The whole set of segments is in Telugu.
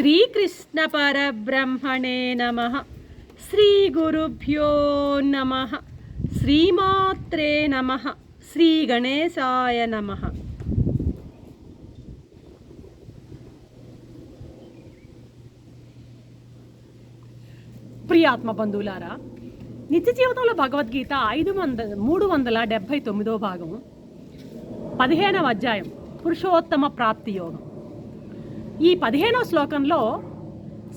శ్రీకృష్ణ పరబ్రహ్మణే నమ. శ్రీ గురుభ్యో నమ. శ్రీమాత్రే నమ. శ్రీ గణేశాయ నమ. ప్రియాత్మ బంధువులారా నిత్య జీవితంలో భగవద్గీత ఐదు వందల మూడు వందల డెబ్భై తొమ్మిదో భాగం పదిహేనవ అధ్యాయం పురుషోత్తమ ప్రాప్తి యోగం. ఈ పదిహేనవ శ్లోకంలో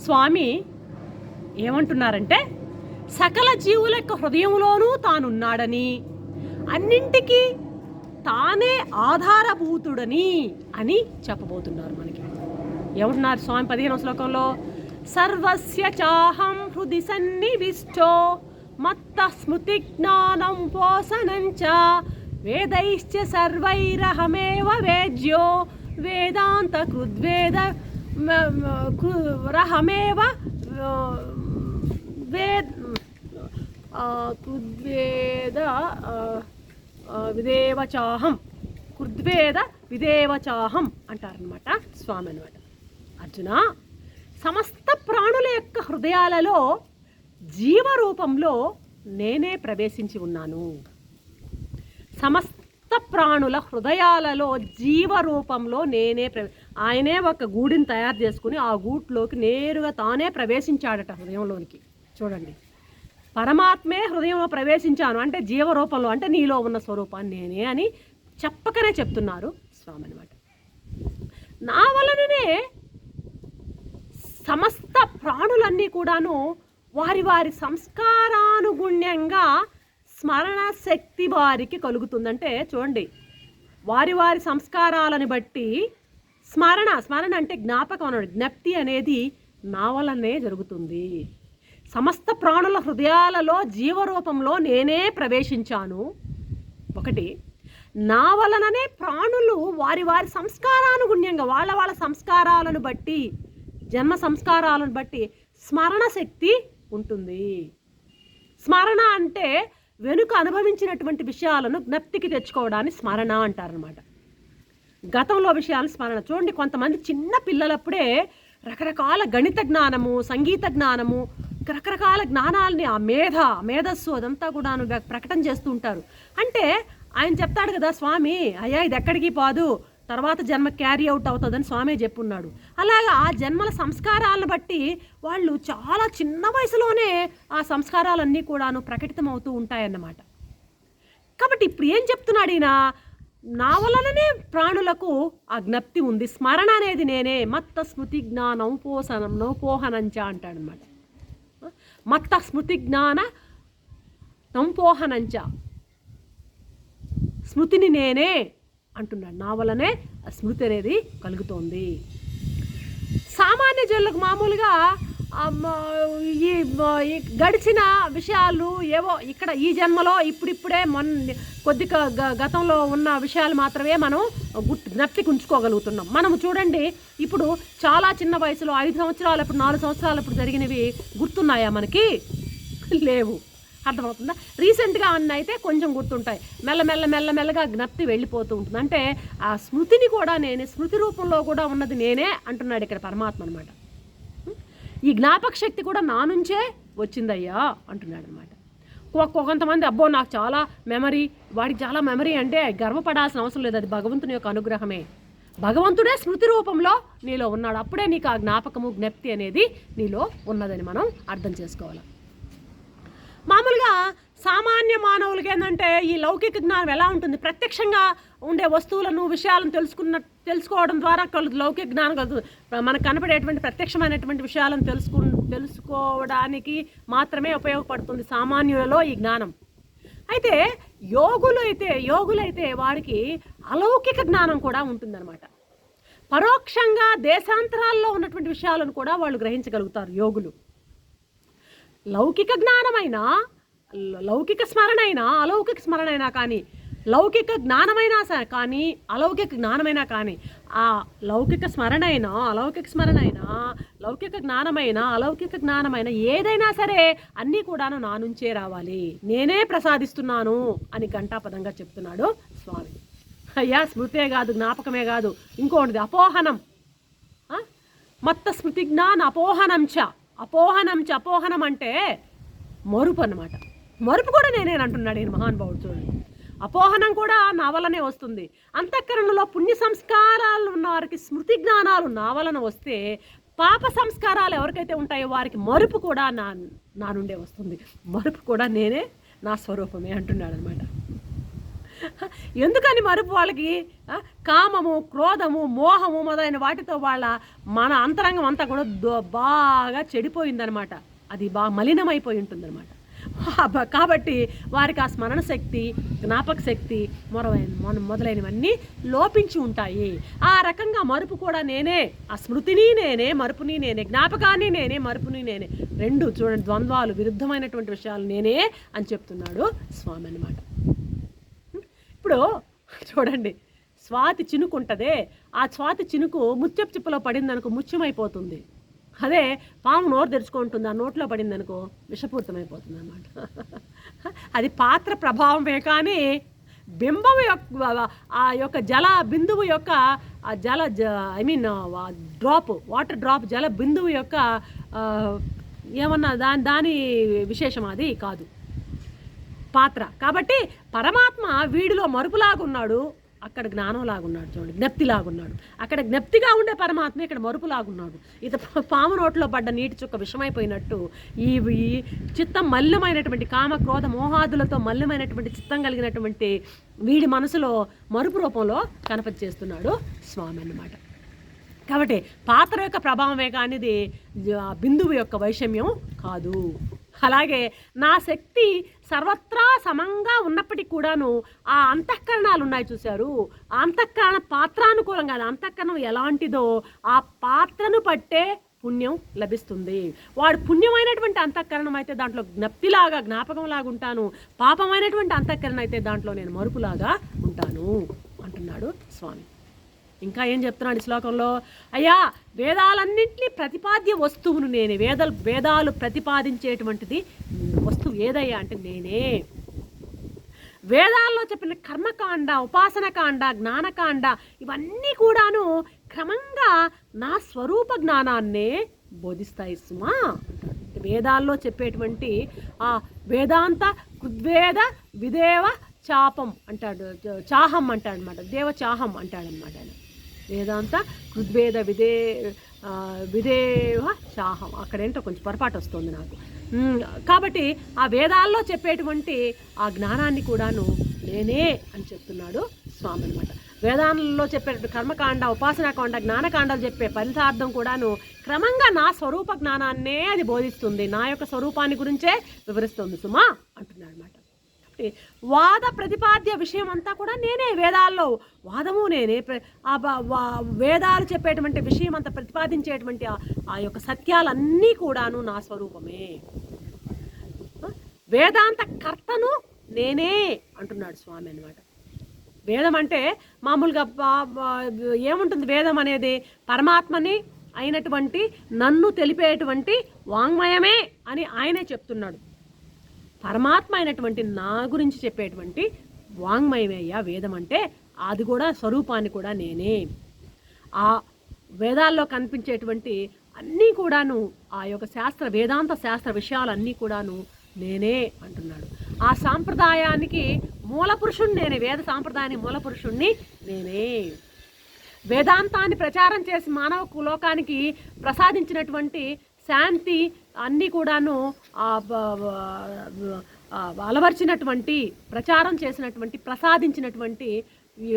స్వామి ఏమంటున్నారంటే సకల జీవుల యొక్క హృదయంలోనూ తానున్నాడని అన్నింటికీ తానే ఆధారభూతుడని అని చెప్పబోతున్నారు మనకి. ఏమంటున్నారు స్వామి పదిహేనవ శ్లోకంలో సర్వస్య చాహం హృది సన్నివిష్టో మత్త స్మృతి జ్ఞానం పోసనంచ వేదైశ్చ సర్వైరహమేవ వేద్యో వేదాంత కృద్వేద రహమేవ ఆ, వేద్ కృద్వేద విదేవచాహం. కృద్వేద విదేవచాహం అంటారనమాట స్వామి అనమాట అర్జున సమస్త ప్రాణుల యొక్క హృదయాలలో జీవరూపంలో నేనే ప్రవేశించి ఉన్నాను. సమస్త ప్రాణుల హృదయాలలో జీవరూపంలో నేనే ప్ర ఆయనే ఒక గూడిని తయారు చేసుకుని ఆ గూట్లోకి నేరుగా తానే ప్రవేశించాడట హృదయంలోనికి. చూడండి. పరమాత్మే హృదయంలో ప్రవేశించాను. అంటే జీవరూపంలో అంటే నీలో ఉన్న స్వరూపాన్ని నేనే అని చెప్పకనే చెప్తున్నారు స్వామి అనమాట నా వలననే సమస్త ప్రాణులన్నీ కూడాను వారి వారి సంస్కారానుగుణ్యంగా స్మరణ శక్తి వారికి కలుగుతుందంటే చూడండి వారి వారి సంస్కారాలను బట్టి స్మరణ స్మరణ అంటే జ్ఞాపకం అన్నాడు జ్ఞప్తి అనేది నా వలనే జరుగుతుంది. సమస్త ప్రాణుల హృదయాలలో జీవరూపంలో నేనే ప్రవేశించాను. ఒకటి నా వలననే ప్రాణులు వారి వారి సంస్కారానుగుణ్యంగా వాళ్ళ వాళ్ళ సంస్కారాలను బట్టి జన్మ సంస్కారాలను బట్టి స్మరణ శక్తి ఉంటుంది. స్మరణ అంటే వెనుక అనుభవించినటువంటి విషయాలను జ్ఞప్తికి తెచ్చుకోవడాన్ని స్మరణ అంటారనమాట గతంలో విషయాలను స్మరణ. చూడండి కొంతమంది చిన్న పిల్లలప్పుడే రకరకాల గణిత జ్ఞానము సంగీత జ్ఞానము రకరకాల జ్ఞానాల్ని ఆ మేధ మేధస్సు అదంతా కూడాను ప్రకటన చేస్తూ ఉంటారు. అంటే ఆయన చెప్తాడు కదా స్వామి అయ్యా ఇది ఎక్కడికి పోదు? తర్వాత జన్మ క్యారీ అవుట్ అవుతుందని స్వామి చెప్పున్నాడు. అలాగా ఆ జన్మల సంస్కారాలను బట్టి వాళ్ళు చాలా చిన్న వయసులోనే ఆ సంస్కారాలన్నీ కూడాను ప్రకటితమవుతూ ఉంటాయన్నమాట. కాబట్టి ఇప్పుడు ఏం చెప్తున్నాడు ఈయన? నా వలననే ప్రాణులకు ఆ జ్ఞప్తి ఉంది. స్మరణ అనేది నేనే. మత్త స్మృతి జ్ఞానం పోసనం నౌపోహనంచ అంటాడనమాట మత్త స్మృతి జ్ఞాన నంపోహనంచ స్మృతిని నేనే. అంటున్నాడు. నా వలనే స్మృతి అనేది కలుగుతోంది. సామాన్య జనులకు మామూలుగా ఈ గడిచిన విషయాలు ఏవో ఇక్కడ ఈ జన్మలో ఇప్పుడిప్పుడే మొన్న కొద్ది గ- గతంలో ఉన్న విషయాలు మాత్రమే మనం గుర్తు జ్ఞప్తికి ఉంచుకోగలుగుతున్నాం మనం చూడండి ఇప్పుడు చాలా చిన్న వయసులో ఐదు సంవత్సరాలు ఇప్పుడు నాలుగు సంవత్సరాలు ఇప్పుడు జరిగినవి గుర్తున్నాయా మనకి? లేవు. అర్థమవుతుందా? రీసెంట్గా అన్న అయితే కొంచెం గుర్తుంటాయి. మెల్లమెల్ల మెల్లమెల్లగా జ్ఞప్తి వెళ్ళిపోతూ ఉంటుంది. అంటే ఆ స్మృతిని కూడా నేనే స్మృతి రూపంలో కూడా ఉన్నది నేనే అంటున్నాడు ఇక్కడ పరమాత్మ అనమాట ఈ జ్ఞాపక శక్తి కూడా నా నుంచే వచ్చిందయ్యా అంటున్నాడు అనమాట కొంతమంది అబ్బో నాకు చాలా మెమరీ వాడికి చాలా మెమరీ అంటే గర్వపడాల్సిన అవసరం లేదు. అది భగవంతుని యొక్క అనుగ్రహమే. భగవంతుడే స్మృతి రూపంలో నీలో ఉన్నాడు. అప్పుడే నీకు ఆ జ్ఞాపకము జ్ఞప్తి అనేది నీలో ఉన్నదని మనం అర్థం చేసుకోవాలి? మామూలుగా సామాన్య మానవులకి ఏంటంటే ఈ లౌకిక జ్ఞానం ఎలా ఉంటుంది? ప్రత్యక్షంగా ఉండే వస్తువులను విషయాలను తెలుసుకున్న తెలుసుకోవడం ద్వారా కలు లౌకిక జ్ఞానం కలుగుతుంది మనకు కనపడేటువంటి ప్రత్యక్షమైనటువంటి విషయాలను తెలుసుకు తెలుసుకోవడానికి మాత్రమే ఉపయోగపడుతుంది సామాన్యులలో ఈ జ్ఞానం. అయితే యోగులు అయితే యోగులైతే వారికి అలౌకిక జ్ఞానం కూడా ఉంటుందన్నమాట. పరోక్షంగా దేశాంతరాల్లో ఉన్నటువంటి విషయాలను కూడా వాళ్ళు గ్రహించగలుగుతారు యోగులు. లౌకిక జ్ఞానమైనా లౌకిక స్మరణ అయినా అలౌకిక స్మరణ అయినా కానీ లౌకిక జ్ఞానమైనా సరే కానీ అలౌకిక జ్ఞానమైనా కానీ ఆ లౌకిక స్మరణ అయినా అలౌకిక స్మరణ అయినా లౌకిక జ్ఞానమైనా అలౌకిక జ్ఞానమైన ఏదైనా సరే అన్నీ కూడాను నా నుంచే రావాలి. నేనే ప్రసాదిస్తున్నాను అని ఘంటాపదంగా చెప్తున్నాడు స్వామి. అయ్యా స్మృతే కాదు జ్ఞాపకమే కాదు. ఇంకోటిది అపోహనం. మత్త స్మృతి జ్ఞాన అపోహనం చ అపోహనం చపోహనం అపోహనం అంటే మరుపు అన్నమాట. మరుపు కూడా నేనే అంటున్నాడు ఈయన మహానుభావుడు చూడండి. అపోహనం కూడా నా వలనే వస్తుంది. అంతఃకరణలో పుణ్య సంస్కారాలు ఉన్న వారికి స్మృతి జ్ఞానాలు నా వలన వస్తే పాప సంస్కారాలు ఎవరికైతే ఉంటాయో వారికి మరుపు కూడా నా నా నుండే వస్తుంది. మరుపు కూడా నేనే నా స్వరూపమే అంటున్నాడు అనమాట ఎందుకని మరుపు వాళ్ళకి? కామము క్రోధము మోహము మొదలైన వాటితో వాళ్ళ మన అంతరంగం అంతా కూడా దో- బాగా చెడిపోయిందనమాట అది బాగా మలినమైపోయి ఉంటుందన్నమాట. కాబట్టి వారికి ఆ స్మరణ శక్తి జ్ఞాపక శక్తి మొదలైన మొదలైనవన్నీ లోపించి ఉంటాయి. ఆ రకంగా మరుపు కూడా నేనే ఆ స్మృతిని నేనే మరుపుని నేనే జ్ఞాపకాన్ని నేనే మరుపుని నేనే రెండు చూడండి ద్వంద్వాలు విరుద్ధమైనటువంటి విషయాలు నేనే అని చెప్తున్నాడు స్వామి అన్నమాట. ఇప్పుడు చూడండి స్వాతి చినుకు ఉంటుందే ఆ స్వాతి చినుకు ముత్యపు చిప్పలో పడిందనుకో ముత్యమైపోతుంది అదే పాము నోరు తెరుచుకుంటుంది ఆ నోట్లో పడిందనుకో విషపూరితమైపోతుంది అనమాట అది పాత్ర ప్రభావమే కానీ బింబం యొక్క ఆ యొక్క జల బిందువు యొక్క ఆ జల జ I mean drop water drop జల బిందువు యొక్క ఏమన్నా దాని దాని విశేషం అది కాదు. పాత్ర. కాబట్టి పరమాత్మ వీడిలో మరుపులాగున్నాడు. అక్కడ జ్ఞానంలాగున్నాడు చూడండి జ్ఞప్తిలాగున్నాడు. అక్కడ జ్ఞప్తిగా ఉండే పరమాత్మ ఇక్కడ మరుపులాగున్నాడు. ఇది పాము నోట్లో పడ్డ నీటి చుక్క విషమైపోయినట్టు ఈ ఈ చిత్తం మల్యమైనటువంటి కామ క్రోధ మోహాదులతో మల్యమైనటువంటి చిత్తం కలిగినటువంటి వీడి మనసులో మరుపు రూపంలో కనపరిచేస్తున్నాడు స్వామి అన్నమాట కాబట్టి పాత్ర యొక్క ప్రభావమే కానిది బిందువు యొక్క వైషమ్యం కాదు. అలాగే నా శక్తి సర్వత్రా సమంగా ఉన్నప్పటికీ కూడాను ఆ అంతఃకరణాలు ఉన్నాయి చూశారు. ఆ అంతఃకరణ పాత్రానుకూలంగా అంతఃకరణం ఎలాంటిదో ఆ పాత్రను పట్టే పుణ్యం లభిస్తుంది. వాడు పుణ్యమైనటువంటి అంతఃకరణం అయితే దాంట్లో జ్ఞప్తిలాగా జ్ఞాపకంలాగా ఉంటాను. పాపమైనటువంటి అంతఃకరణ అయితే దాంట్లో నేను మరుపులాగా ఉంటాను అంటున్నాడు స్వామి. ఇంకా ఏం చెప్తున్నాడు ఈ శ్లోకంలో? అయ్యా వేదాలన్నింటినీ ప్రతిపాద్య వస్తువును నేనే వేదాలు వేదాలు ప్రతిపాదించేటువంటిది వస్తువు ఏదయ్యా అంటే నేనే. వేదాల్లో చెప్పిన కర్మకాండ ఉపాసనకాండ జ్ఞానకాండ ఇవన్నీ కూడాను క్రమంగా నా స్వరూప జ్ఞానాన్నే బోధిస్తాయి సుమా. వేదాల్లో చెప్పేటువంటి ఆ వేదాంత కృద్వేద విదేవ చాపం అంటాడు చాహం అంటాడనమాట దేవ చాహం అంటాడనమాట ఆయన. వేదాంత కృద్వేద విదే విదేవ శాహం అక్కడేంటో కొంచెం పొరపాటు వస్తుంది నాకు. కాబట్టి ఆ వేదాల్లో చెప్పేటువంటి ఆ జ్ఞానాన్ని కూడాను నేనే అని చెప్తున్నాడు స్వామి అనమాట వేదాలలో చెప్పేటువంటి కర్మకాండ ఉపాసనాకాండ జ్ఞానకాండాలు చెప్పే ఫలితార్థం కూడాను క్రమంగా నా స్వరూప జ్ఞానాన్నే అది బోధిస్తుంది. నా యొక్క స్వరూపాన్ని గురించే వివరిస్తుంది సుమా అంటున్నాడు కాబట్టి వాద ప్రతిపాద్య విషయం అంతా కూడా నేనే వేదాల్లో వాదము నేనే వేదాలు చెప్పేటువంటి విషయం అంతా ప్రతిపాదించేటువంటి ఆ- యొక్క సత్యాలన్నీ కూడాను నా స్వరూపమే. వేదాంత కర్తను నేనే అంటున్నాడు స్వామి అన్నమాట. వేదం అంటే మామూలుగా ఏముంటుంది వేదం అనేది? పరమాత్మని అయినటువంటి నన్ను తెలిపేటువంటి వాంగ్మయమే అని ఆయనే చెప్తున్నాడు. పరమాత్మ అయినటువంటి నా గురించి చెప్పేటువంటి వాంగ్మయమేయ వేదం అంటే అది కూడా స్వరూపాన్ని కూడా నేనే. ఆ వేదాల్లో కనిపించేటువంటి అన్నీ కూడాను ఆ యొక్క శాస్త్ర వేదాంత శాస్త్ర విషయాలన్నీ కూడాను నేనే అంటున్నాడు. ఆ సాంప్రదాయానికి మూలపురుషుణ్ణి నేనే వేద సాంప్రదాయానికి మూల పురుషుణ్ణి నేనే. వేదాంతాన్ని ప్రచారం చేసి మానవ లోకానికి ప్రసాదించినటువంటి శాంతి అన్నీ కూడాను ఆ అలవర్చినటువంటి ప్రచారం చేసినటువంటి ప్రసాదించినటువంటి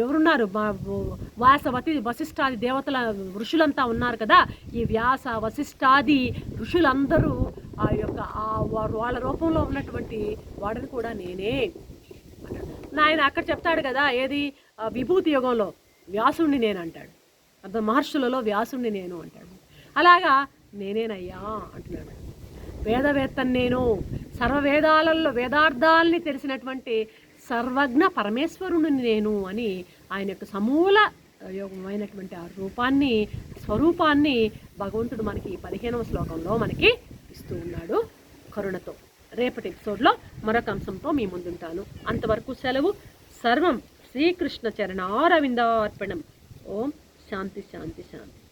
ఎవరున్నారు? వ్యాసవతి వశిష్టాది దేవతల ఋషులంతా ఉన్నారు కదా? ఈ వ్యాస వశిష్టాది ఋషులందరూ ఆ యొక్క వాళ్ళ రూపంలో ఉన్నటువంటి వాడని కూడా నేనే. నాయన అక్కడ చెప్తాడు కదా ఏది? విభూతి యుగంలో వ్యాసుణ్ణి నేను అంటాడు అర్థం మహర్షులలో వ్యాసుణ్ణి నేను అంటాడు. అలాగా నేనేనయ్యా అంటున్నాడు. వేదవేత్తను నేను సర్వవేదాలలో వేదార్థాలని తెలిసినటువంటి సర్వజ్ఞ పరమేశ్వరుని నేను అని ఆయన యొక్క సమూల యోగమైనటువంటి ఆ రూపాన్ని స్వరూపాన్ని భగవంతుడు మనకి పదిహేనవ శ్లోకంలో మనకి ఇస్తూ ఉన్నాడు కరుణతో. రేపటి ఎపిసోడ్లో మరొక అంశంతో మీ ముందుంటాను. అంతవరకు సెలవు. సర్వం శ్రీకృష్ణ చరణారవిందార్పణం ఓం శాంతి శాంతి శాంతి.